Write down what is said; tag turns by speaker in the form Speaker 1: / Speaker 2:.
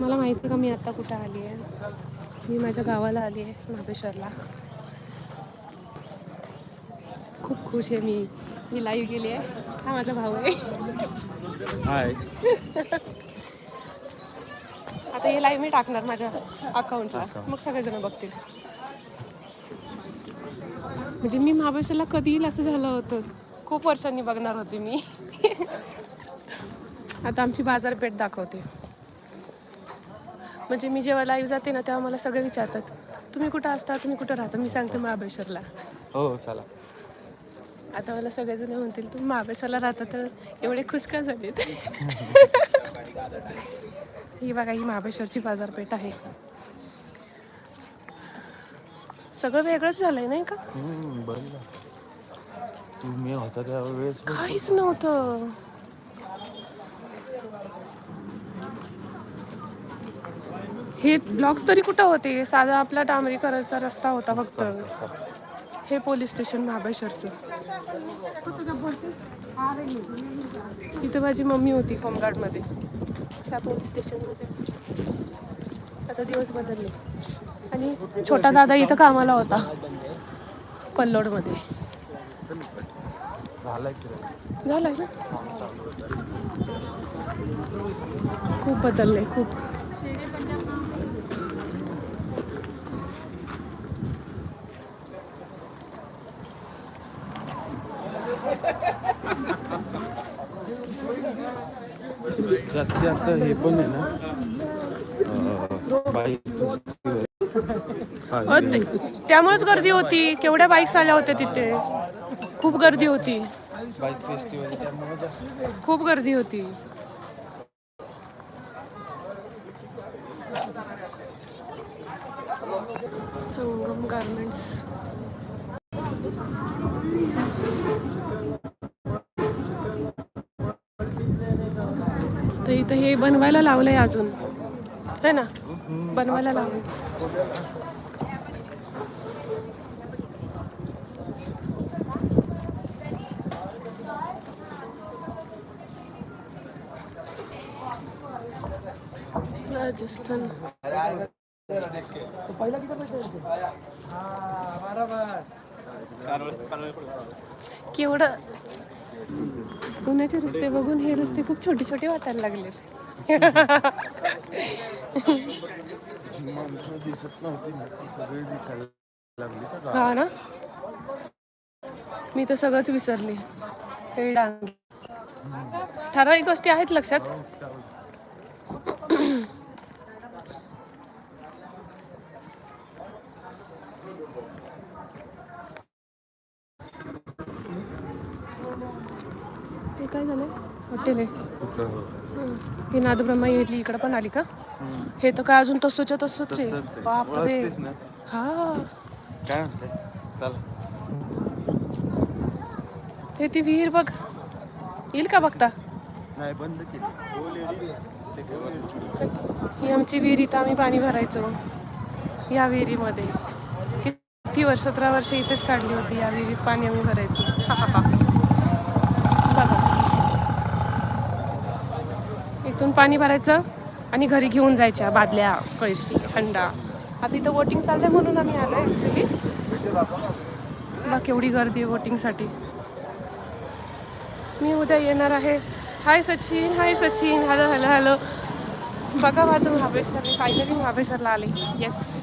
Speaker 1: मला माहिती का मी आता कुठं आली आहे? मी माझ्या गावाला आली आहे महाबळेश्वरला. खूप खुश आहे मी. मी लाईव्ह गेली आहे. हा माझा भाऊ आहे.
Speaker 2: हाय
Speaker 1: आता हे लाईव्ह मी टाकणार माझ्या अकाउंटला मग सगळेजण बघतील. म्हणजे मी महाबळेश्वरला कधी येईल असं झालं होतं. खूप वर्षांनी बघणार होते मी. आता आमची बाजारपेठ दाखवते. म्हणजे मी जेव्हा लाईव्ह जाते ना तेव्हा मला सगळे विचारतात तुम्ही कुठं असता? तुम्ही कुठं राहता? मी सांगते महाबळेश्वरला.
Speaker 2: हो चला.
Speaker 1: आता मला सगळेजण म्हणतील तुम्ही महाबळेश्वरला राहता तर एवढे खुश का झालेत. ही बघा ही महाबळेश्वरची बाजारपेठ आहे. सगळं वेगळंच झालंय नाही का?
Speaker 2: झालं. तुम्ही होता त्यावेळेस.
Speaker 1: काहीच नव्हतं. हे ब्लॉक्स तरी कुठं होते? साधा आपला डांबरीकरांचा रस्ता होता फक्त. हे पोलीस स्टेशन महाबळेश्वरचं इथं माझी मम्मी होती होमगार्डमध्ये. त्या पोलीस स्टेशनमध्ये. आता दिवस बदलले. आणि छोटा दादा इथं कामाला होता. पल्लोडमध्ये.
Speaker 2: झालाय
Speaker 1: ना? खूप बदललंय खूप.
Speaker 2: जाते आता हे पण आहे ना. बाईक
Speaker 1: त्यामुळेच गर्दी होती. केवढ्या बाईक्स आल्या होत्या तिथे. खूप गर्दी होती.
Speaker 2: बाईक फेस्टिवल
Speaker 1: खूप गर्दी होती. संगम गार्मेंट्स तर इथं हे बनवायला लावलंय अजून. है ना? बनवायला लावलं राजस्थान. केवढं? पुण्याचे रस्ते बघून हे रस्ते खूप छोटे छोटे वाटायला लागले हा ना? मी तर सगळंच विसरले. हे डांग. ठराविक गोष्टी आहेत लक्षात? ते काय झालंय हॉटेल आहे? हं. ही नादब्रह्मा इडली इकडं पण आली का. हे तर काय अजून तसंच
Speaker 2: तसंच
Speaker 1: आहे. बापरे हा
Speaker 2: काय म्हणते चला
Speaker 1: ते ती विहीर बघ येईल का बघता
Speaker 2: नाही बंद केली ते केव्हा?
Speaker 1: ही आमची विहीर इथं आम्ही पाणी भरायचो या विहिरीमध्ये किती वर्ष सतरा वर्ष इथेच काढली होती या विहिरीत पाणी आम्ही भरायचं. बघा. इथून पाणी भरायचं आणि घरी घेऊन जायच्या बादल्या कळशी हंडा आता इथं वोटिंग चाललंय म्हणून आम्ही आलो ॲक्च्युली बघ केवढी गर्दी आहे वोटिंगसाठी मी उद्या येणार आहे. Hi Sachin hi Sachin. Hello hello hello. बघा माझं महाबळेश्वर. फायनली महाबळेश्वरला आले. येस